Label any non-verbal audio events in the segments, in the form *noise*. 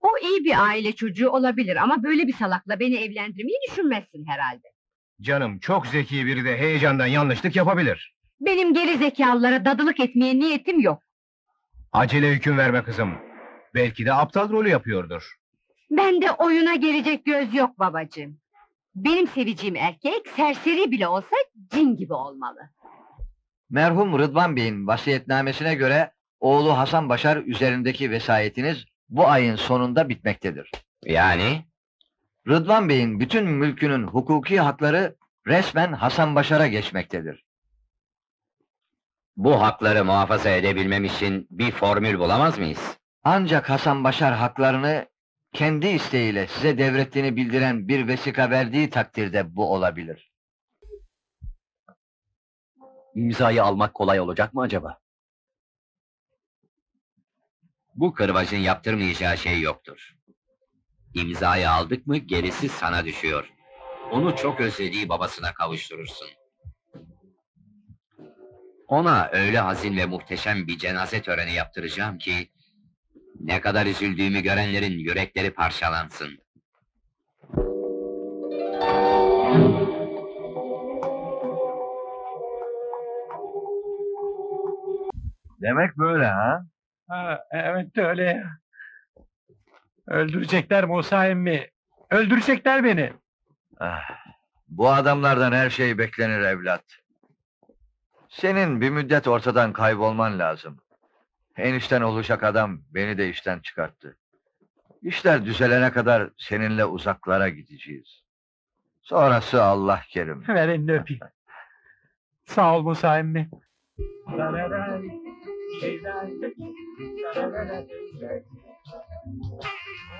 O iyi bir aile çocuğu olabilir ama böyle bir salakla beni evlendirmeyi düşünmezsin herhalde. Canım çok zeki biri de heyecandan yanlışlık yapabilir. Benim geri zekalılara dadılık etmeye niyetim yok. Acele hüküm verme kızım. Belki de aptal rolü yapıyordur. Bende oyuna gelecek göz yok babacığım. Benim seveceğim erkek serseri bile olsa cin gibi olmalı. Merhum Rıdvan Bey'in vasiyetnamesine göre oğlu Hasan Başar üzerindeki vesayetiniz bu ayın sonunda bitmektedir. Yani? Rıdvan Bey'in bütün mülkünün hukuki hakları resmen Hasan Başar'a geçmektedir. Bu hakları muhafaza edebilmem için bir formül bulamaz mıyız? Ancak Hasan Başar haklarını kendi isteğiyle size devrettiğini bildiren bir vesika verdiği takdirde bu olabilir. İmzayı almak kolay olacak mı acaba? Bu kırbacın yaptırmayacağı şey yoktur. İmzayı aldık mı gerisi sana düşüyor. Onu çok özlediği babasına kavuşturursun. Ona öyle hazin ve muhteşem bir cenaze töreni yaptıracağım ki... ...ne kadar üzüldüğümü görenlerin yürekleri parçalansın. Demek böyle ha? Ha, evet öyle ya. Öldürecekler Musa emmi. Öldürecekler beni. Ah, bu adamlardan her şey beklenir evlat. Senin bir müddet ortadan kaybolman lazım. Enişten olacak adam beni de işten çıkarttı. İşler düzelene kadar seninle uzaklara gideceğiz. Sonrası Allah kerim. Ver elini öpeyim. *laughs* Sağ ol Musa emmi.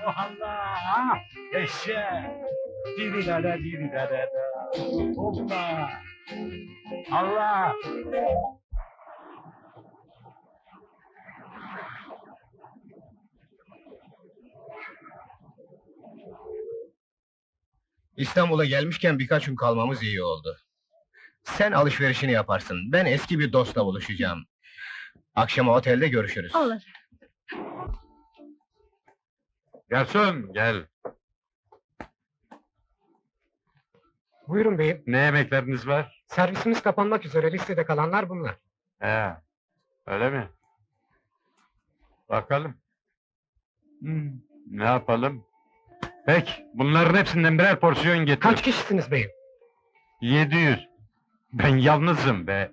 Oh Allah! Eşe! Diri dada diri dada da. Hoppa! Allah! İstanbul'a gelmişken birkaç gün kalmamız iyi oldu. Sen alışverişini yaparsın. Ben eski bir dostla buluşacağım. Akşama otelde görüşürüz. Olur. Garson gel. Buyurun beyim. Ne yemekleriniz var? Servisimiz kapanmak üzere. Listede kalanlar bunlar. He, öyle mi? Bakalım. Hmm, ne yapalım? Peki, bunların hepsinden birer porsiyon getir. Kaç kişisiniz beyim? 700. Ben yalnızım be.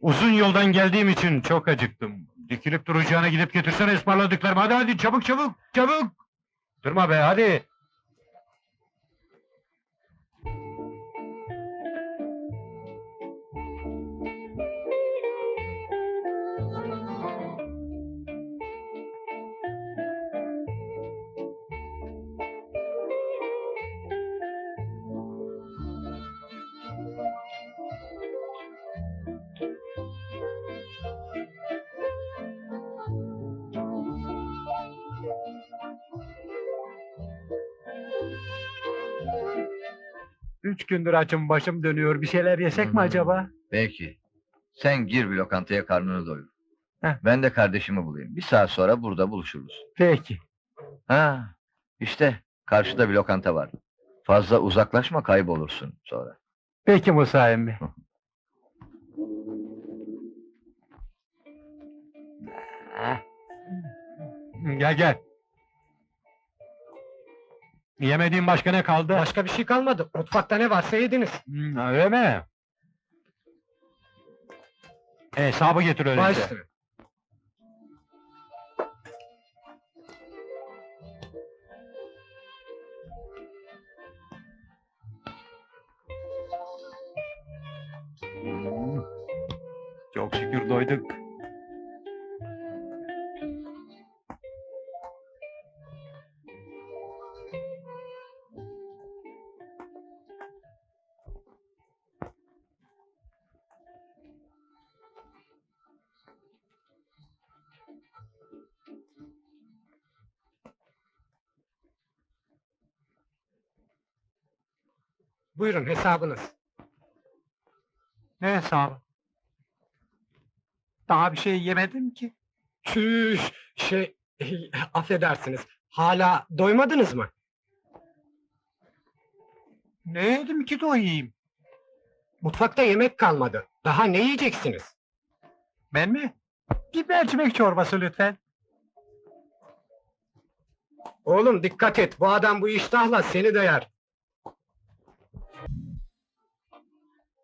Uzun yoldan geldiğim için çok acıktım. Dikilip duracağına gidip getirsene ısmarladıklarımı. Hadi hadi çabuk çabuk çabuk. Durma be hadi. Üç gündür açım başım dönüyor. Bir şeyler yesek mi Hmm. acaba? Peki. Sen gir bir lokantaya karnını doyur. Heh. Ben de kardeşimi bulayım. Bir saat sonra burada buluşuruz. Peki. Ha, işte karşıda bir lokanta var. Fazla uzaklaşma kaybolursun sonra. Peki Musa emmi. *laughs* Gel gel. Yemediğin başka ne kaldı? Başka bir şey kalmadı. Mutfakta ne varsa yediniz. Hmm, öyle mi? Hesabı getir öyleyse. Baş üstüne. Hmm, Çok şükür doyduk. Buyurun hesabınız. Ne hesabı? Daha bir şey yemedim ki. Çüş, şey, *laughs* affedersiniz. Hala doymadınız mı? Ne yedim ki doyayım? Mutfakta yemek kalmadı. Daha ne yiyeceksiniz? Ben mi? Bir mercimek çorbası lütfen. Oğlum dikkat et, bu adam bu iştahla seni de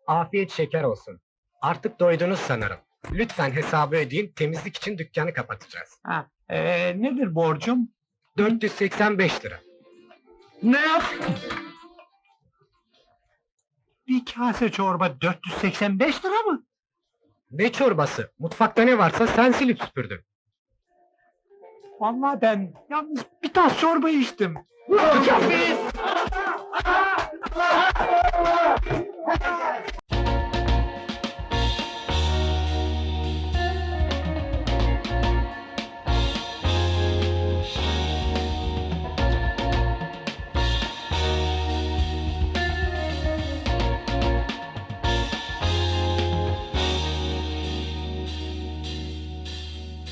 Afiyet şeker olsun. Artık doydunuz sanırım. Lütfen hesabı ödeyin, temizlik için dükkanı kapatacağız. Ha, ee, nedir borcum? 485 lira. Ne yap? Bir kase çorba 485 lira mı? Ne çorbası? Mutfakta ne varsa sen silip süpürdün. Vallahi ben yalnız bir tas çorba içtim.